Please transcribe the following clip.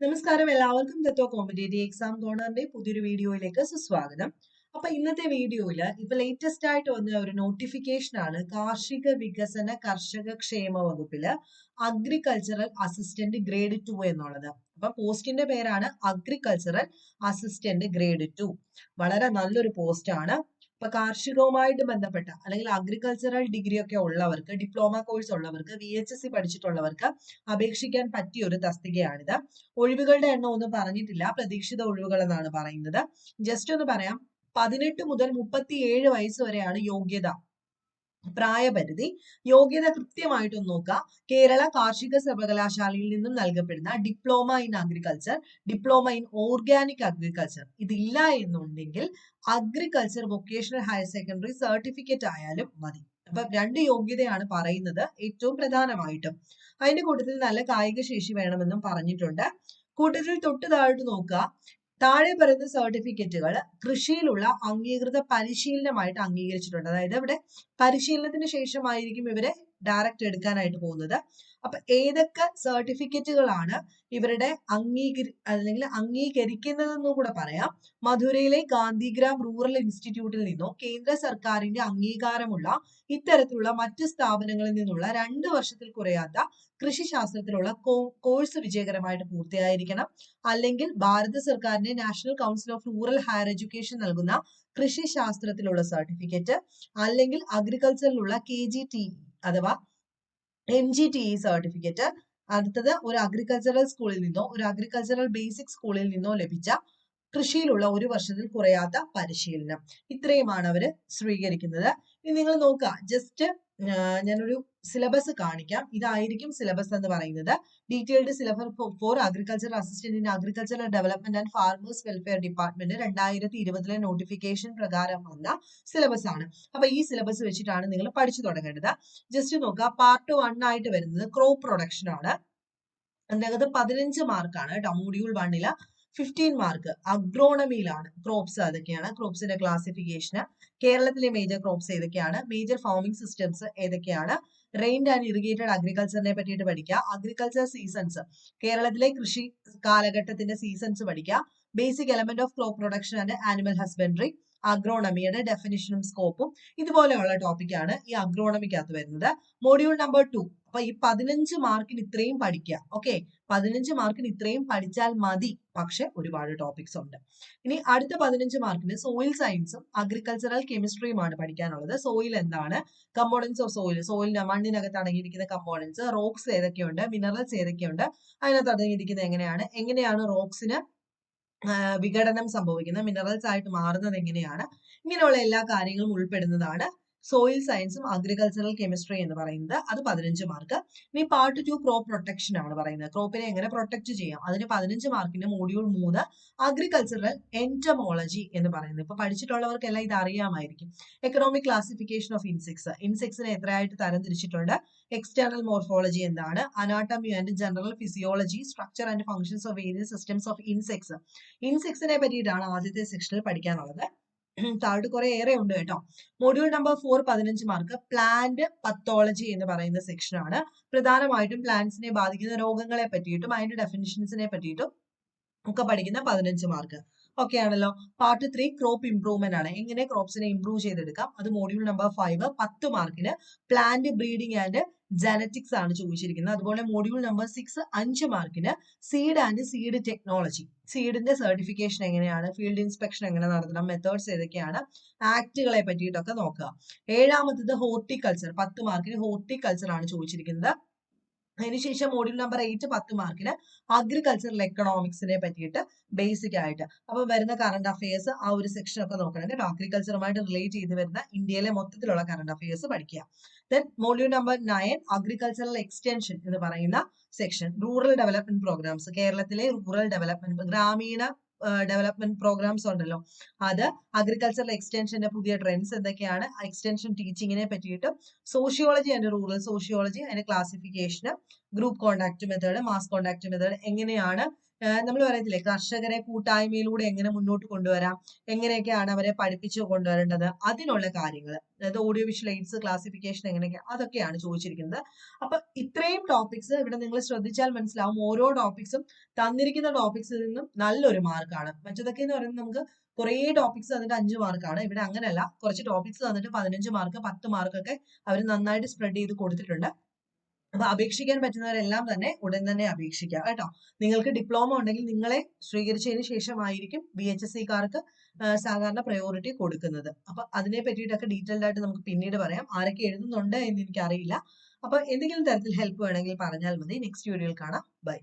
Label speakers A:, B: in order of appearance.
A: നമസ്കാരം. എല്ലാവർക്കും ദത്തോ competitive exam കോർണറിന്റെ പുതിയൊരു വീഡിയോയിലേക്ക് സുസ്വാഗതം. അപ്പൊ ഇന്നത്തെ വീഡിയോയിൽ ഇപ്പൊ ലേറ്റസ്റ്റ് ആയിട്ട് വന്ന ഒരു നോട്ടിഫിക്കേഷൻ ആണ് കാർഷിക വികസന കർഷക ക്ഷേമ വകുപ്പിൽ അഗ്രികൾച്ചറൽ അസിസ്റ്റന്റ് ഗ്രേഡ് ടു എന്നുള്ളത്. അപ്പൊ പോസ്റ്റിന്റെ പേരാണ് അഗ്രികൾച്ചറൽ അസിസ്റ്റന്റ് ഗ്രേഡ് ടു വളരെ നല്ലൊരു പോസ്റ്റ് ആണ്. ഇപ്പൊ കാർഷികവുമായിട്ട് ബന്ധപ്പെട്ട അല്ലെങ്കിൽ അഗ്രികൾച്ചറൽ ഡിഗ്രി ഒക്കെ ഉള്ളവർക്ക് ഡിപ്ലോമ കോഴ്സ് ഉള്ളവർക്ക് വി എച്ച് എസ് സി പഠിച്ചിട്ടുള്ളവർക്ക് അപേക്ഷിക്കാൻ പറ്റിയ ഒരു തസ്തികയാണിത്. ഒഴിവുകളുടെ എണ്ണം ഒന്നും പറഞ്ഞിട്ടില്ല. പ്രതീക്ഷിത ഒഴിവുകൾ എന്നാണ് പറയുന്നത്. ജസ്റ്റ് ഒന്ന് പറയാം. പതിനെട്ട് മുതൽ മുപ്പത്തിയേഴ് വയസ്സ് വരെയാണ് യോഗ്യത. പ്രായപരിധി യോഗ്യത കൃത്യമായിട്ടും നോക്കുക. കേരള കാർഷിക സർവകലാശാലയിൽ നിന്നും നൽകപ്പെടുന്ന diploma in agriculture diploma in organic agriculture ഇതില്ല എന്നുണ്ടെങ്കിൽ agriculture vocational higher secondary certificate ആയാലും മതി. അപ്പൊ രണ്ട് യോഗ്യതയാണ് പറയുന്നത് ഏറ്റവും പ്രധാനമായിട്ടും. അതിന്റെ കൂട്ടത്തിൽ നല്ല കായിക ശേഷി വേണമെന്നും പറഞ്ഞിട്ടുണ്ട്. കൂട്ടത്തിൽ തൊട്ട് താഴോട്ട് നോക്കുക. താഴെ പറയുന്ന സർട്ടിഫിക്കറ്റുകൾ കൃഷിയിലുള്ള അംഗീകൃത പരിശീലനമായിട്ട് അംഗീകരിച്ചിട്ടുണ്ട്. അതായത് ഇവിടെ പരിശീലനത്തിന് ശേഷമായിരിക്കും ഇവരെ ഡയറക്റ്റ് എടുക്കാനായിട്ട് പോകുന്നത്. അപ്പൊ ഏതൊക്കെ സർട്ടിഫിക്കറ്റുകളാണ് ഇവരുടെ അംഗീകരി അല്ലെങ്കിൽ അംഗീകരിക്കുന്നതെന്നും കൂടെ പറയാം. മധുരയിലെ ഗാന്ധിഗ്രാം റൂറൽ ഇൻസ്റ്റിറ്റ്യൂട്ടിൽ നിന്നോ കേന്ദ്ര സർക്കാരിന്റെ അംഗീകാരമുള്ള ഇത്തരത്തിലുള്ള മറ്റ് സ്ഥാപനങ്ങളിൽ നിന്നുള്ള രണ്ട് വർഷത്തിൽ കുറയാത്ത കൃഷിശാസ്ത്രത്തിലുള്ള കോഴ്സ് വിജയകരമായിട്ട് പൂർത്തിയായിരിക്കണം. അല്ലെങ്കിൽ ഭാരത സർക്കാരിന്റെ national council of rural higher education നൽകുന്ന കൃഷിശാസ്ത്രത്തിലുള്ള സർട്ടിഫിക്കറ്റ് അല്ലെങ്കിൽ അഗ്രികൾച്ചറിലുള്ള കെ ജി ടി അഥവാ M G T E certificate അടുത്തത് ഒരു അഗ്രികൾച്ചറൽ സ്കൂളിൽ നിന്നോ ഒരു അഗ്രികൾച്ചറൽ ബേസിക് സ്കൂളിൽ നിന്നോ ലഭിച്ച കൃഷിയിലുള്ള ഒരു വർഷത്തിൽ കുറയാത്ത പരിശീലനം. ഇത്രയുമാണ് അവർ സ്വീകരിക്കുന്നത്. ഇനി നിങ്ങൾ നോക്കുക. ജസ്റ്റ് ഞാനൊരു സിലബസ് കാണിക്കാം. ഇതായിരിക്കും സിലബസ് എന്ന് പറയുന്നത്. Detailed syllabus for agriculture assistant in agricultural development and farmers welfare department രണ്ടായിരത്തി ഇരുപതിലെ നോട്ടിഫിക്കേഷൻ പ്രകാരം വന്ന സിലബസ് ആണ്. അപ്പൊ ഈ സിലബസ് വെച്ചിട്ടാണ് നിങ്ങൾ പഠിച്ചു തുടങ്ങേണ്ടത്. ജസ്റ്റ് നോക്കുക പാർട്ട് വൺ ആയിട്ട് വരുന്നത് ക്രോപ്പ് പ്രൊഡക്ഷൻ ആണ്. അതിനകത്ത് പതിനഞ്ച് മാർക്കാണ് മോഡ്യൂൾ വണ്ണിൽ ഫിഫ്റ്റീൻ മാർക്ക് അഗ്രോണമിയിലാണ് ക്രോപ്സ് അതൊക്കെയാണ്. ക്രോപ്സിന്റെ ക്ലാസിഫിക്കേഷന് കേരളത്തിലെ മേജർ ക്രോപ്സ് ഏതൊക്കെയാണ്? മേജർ ഫാമിംഗ് സിസ്റ്റംസ് ഏതൊക്കെയാണ്? റെയിൻഡ് ആൻഡ് ഇറിഗേറ്റഡ് അഗ്രികൾച്ചറിനെ പറ്റിയിട്ട് പഠിക്കുക അഗ്രികൾച്ചർ സീസൺസ് കേരളത്തിലെ കൃഷി കാലഘട്ടത്തിന്റെ സീസൺസ് പഠിക്കുക basic element of crop production and animal husbandry അഗ്രോണമിയുടെ ഡെഫിനിഷനും സ്കോപ്പും ഇതുപോലെയുള്ള ടോപ്പിക്കാണ് ഈ അഗ്രോണമിക്കകത്ത് വരുന്നത്. മോഡ്യൂൾ നമ്പർ ടു അപ്പൊ ഈ പതിനഞ്ച് മാർക്കിന് ഇത്രയും പഠിക്കുക. ഓക്കെ പതിനഞ്ച് മാർക്കിന് ഇത്രയും പഠിച്ചാൽ മതി. പക്ഷെ ഒരുപാട് ടോപ്പിക്സ് ഉണ്ട്. ഇനി അടുത്ത പതിനഞ്ച് മാർക്കിന് സോയിൽ സയൻസും അഗ്രികൾച്ചറൽ കെമിസ്ട്രിയുമാണ് പഠിക്കാനുള്ളത്. സോയിൽ എന്താണ്? കമ്പോണൻസ് ഓഫ് സോയിൽ സോയിലിന് മണ്ണിനകത്ത് അടങ്ങിയിരിക്കുന്ന കമ്പോണൻസ് റോക്സ് ഏതൊക്കെയുണ്ട്? മിനറൽസ് ഏതൊക്കെയുണ്ട്? അതിനകത്ത് അടങ്ങിയിരിക്കുന്നത് എങ്ങനെയാണ്? എങ്ങനെയാണ് റോക്സിന് വിഘടനം സംഭവിക്കുന്നത്? മിനറൽസ് ആയിട്ട് മാറുന്നത് എങ്ങനെയാണ്? ഇങ്ങനെയുള്ള എല്ലാ കാര്യങ്ങളും ഉൾപ്പെടുന്നതാണ് സോയിൽ സയൻസും അഗ്രികൾച്ചറൽ കെമിസ്ട്രി എന്ന് പറയുന്നത് അത് പതിനഞ്ച് മാർക്ക് ഇനി പാർട്ട് ടു ക്രോപ്പ് പ്രൊട്ടക്ഷൻ ആണ് പറയുന്നത്. ക്രോപ്പിനെ എങ്ങനെ പ്രൊട്ടക്ട് ചെയ്യാം? അതിന് പതിനഞ്ച് മാർക്കിന്റെ മോഡ്യൂൾ മൂന്ന് അഗ്രികൾച്ചറൽ എന്റമോളജി എന്ന് പറയുന്നത്. ഇപ്പൊ പഠിച്ചിട്ടുള്ളവർക്കെല്ലാം ഇത് അറിയാമായിരിക്കും. എക്കണോമിക് ക്ലാസിഫിക്കേഷൻ ഓഫ് ഇൻസെക്ട്സ് ഇൻസെക്ട്സിനെ എത്രയായിട്ട് തരംതിരിച്ചിട്ടുണ്ട് എക്സ്റ്റേണൽ മോർഫോളജി എന്താണ്? Anatomy and general physiology structure and functions of various systems of insects ഇൻസെക്ട്സിനെ പറ്റിയിട്ടാണ് ആദ്യത്തെ സെക്ഷനിൽ പഠിക്കാനുള്ളത്. താഴോട്ട് കുറെ ഏറെ ഉണ്ട് കേട്ടോ. മൊഡ്യൂൾ നമ്പർ ഫോർ പതിനഞ്ച് മാർക്ക് പ്ലാന്റ് പത്തോളജി എന്ന് പറയുന്ന സെക്ഷൻ ആണ്. പ്രധാനമായിട്ടും പ്ലാന്റ്സിനെ ബാധിക്കുന്ന രോഗങ്ങളെ പറ്റിയിട്ടും അതിന്റെ ഡെഫിനിഷൻസിനെ പറ്റിയിട്ടും ഒക്കെ പഠിക്കുന്ന പതിനഞ്ച് മാർക്ക് ഓക്കെ ആണല്ലോ? പാർട്ട് ത്രീ ക്രോപ്പ് ഇംപ്രൂവ്മെന്റ് ആണ്. എങ്ങനെ ക്രോപ്സിനെ ഇംപ്രൂവ് ചെയ്തെടുക്കാം? അത് മോഡ്യൂൾ നമ്പർ ഫൈവ് പത്ത് മാർക്കിന് പ്ലാന്റ് ബ്രീഡിംഗ് ആൻഡ് ജനറ്റിക്സ് ആണ് ചോദിച്ചിരിക്കുന്നത്. അതുപോലെ മോഡ്യൂൾ നമ്പർ സിക്സ് അഞ്ച് മാർക്കിന് സീഡ് ആൻഡ് സീഡ് ടെക്നോളജി സീഡിന്റെ സർട്ടിഫിക്കേഷൻ എങ്ങനെയാണ്? ഫീൽഡ് ഇൻസ്പെക്ഷൻ എങ്ങനെ നടത്തണം? മെത്തേഡ്സ് ഏതൊക്കെയാണ്? ആക്ടുകളെ പറ്റിയിട്ടൊക്കെ നോക്കുക. ഏഴാമത്തത് ഹോർട്ടിക്കൾച്ചർ പത്ത് മാർക്കിന് ഹോർട്ടിക്കൾച്ചർ ആണ് ചോദിച്ചിരിക്കുന്നത്. അതിനുശേഷം മോഡ്യൂൾ നമ്പർ എയ്റ്റ് പത്ത് മാർക്കിൽ അഗ്രികൾച്ചറൽ എക്കണോമിക്സിനെ പറ്റിയിട്ട് ബേസിക് ആയിട്ട്. അപ്പൊ വരുന്ന കറണ്ട് അഫയേഴ്സ് ആ ഒരു സെക്ഷൻ ഒക്കെ നോക്കണം. കേട്ടോ അഗ്രികൾച്ചറുമായിട്ട് റിലേറ്റ് ചെയ്ത് വരുന്ന ഇന്ത്യയിലെ മൊത്തത്തിലുള്ള കറണ്ട് അഫയേഴ്സ് പഠിക്കുക. Then module number nine agricultural extension എന്ന് പറയുന്ന സെക്ഷൻ റൂറൽ ഡെവലപ്മെന്റ് പ്രോഗ്രാംസ് കേരളത്തിലെ റൂറൽ ഡെവലപ്മെന്റ് ഗ്രാമീണ ഡെവലപ്മെന്റ് പ്രോഗ്രാംസ് ഉണ്ടല്ലോ. അത് അഗ്രികൾച്ചറൽ എക്സ്റ്റൻഷന്റെ പുതിയ ട്രെൻഡ്സ് എന്തൊക്കെയാണ്? എക്സ്റ്റൻഷൻ ടീച്ചിങ്ങിനെ പറ്റിയിട്ടും സോഷ്യോളജി ആൻഡ് റൂറൽ സോഷ്യോളജി അതിന്റെ ക്ലാസിഫിക്കേഷന് group contact method mass contact method എങ്ങനെയാണ് നമ്മൾ പറയത്തില്ലേ കർഷകരെ കൂട്ടായ്മയിലൂടെ എങ്ങനെ മുന്നോട്ട് കൊണ്ടുവരാം എങ്ങനെയൊക്കെയാണ് അവരെ പഠിപ്പിച്ചു കൊണ്ടുവരേണ്ടത് അതിനുള്ള കാര്യങ്ങൾ അതായത് ഓഡിയോ വിഷ്വൽ എയ്ഡ്സ് ക്ലാസിഫിക്കേഷൻ എങ്ങനെയൊക്കെ അതൊക്കെയാണ് ചോദിച്ചിരിക്കുന്നത്. അപ്പൊ ഇത്രയും ടോപ്പിക്സ് ഇവിടെ നിങ്ങൾ ശ്രദ്ധിച്ചാൽ മനസ്സിലാവും ഓരോ ടോപ്പിക്സും തന്നിരിക്കുന്ന ടോപ്പിക്സിൽ നിന്നും നല്ലൊരു മാർക്കാണ് മറ്റതൊക്കെ എന്ന് പറയുന്നത് നമുക്ക് കുറേ ടോപ്പിക്സ് തന്നിട്ട് അഞ്ച് മാർക്കാണ് ഇവിടെ അങ്ങനെയല്ല കുറച്ച് ടോപ്പിക്സ് തന്നിട്ട് പതിനഞ്ച് മാർക്ക് പത്ത് മാർക്കൊക്കെ അവർ നന്നായിട്ട് സ്പ്രെഡ് ചെയ്ത് കൊടുത്തിട്ടുണ്ട്. അപ്പൊ അപേക്ഷിക്കാൻ പറ്റുന്നവരെല്ലാം തന്നെ ഉടൻ തന്നെ അപേക്ഷിക്കുക കേട്ടോ. നിങ്ങൾക്ക് ഡിപ്ലോമ ഉണ്ടെങ്കിൽ നിങ്ങളെ സ്വീകരിച്ചതിന് ശേഷമായിരിക്കും ബി എച്ച് എസ് സിക്കാർക്ക് സാധാരണ പ്രയോറിറ്റി കൊടുക്കുന്നത്. അപ്പൊ അതിനെ പറ്റിയിട്ടൊക്കെ ഡീറ്റെയിൽഡ് ആയിട്ട് നമുക്ക് പിന്നീട് പറയാം. ആരൊക്കെ എഴുതുന്നുണ്ട് എന്ന് എനിക്കറിയില്ല. അപ്പൊ എന്തെങ്കിലും തരത്തിൽ ഹെൽപ്പ് വേണമെങ്കിൽ പറഞ്ഞാൽ മതി. നെക്സ്റ്റ് വീഡിയോയിൽ കാണാം. ബൈ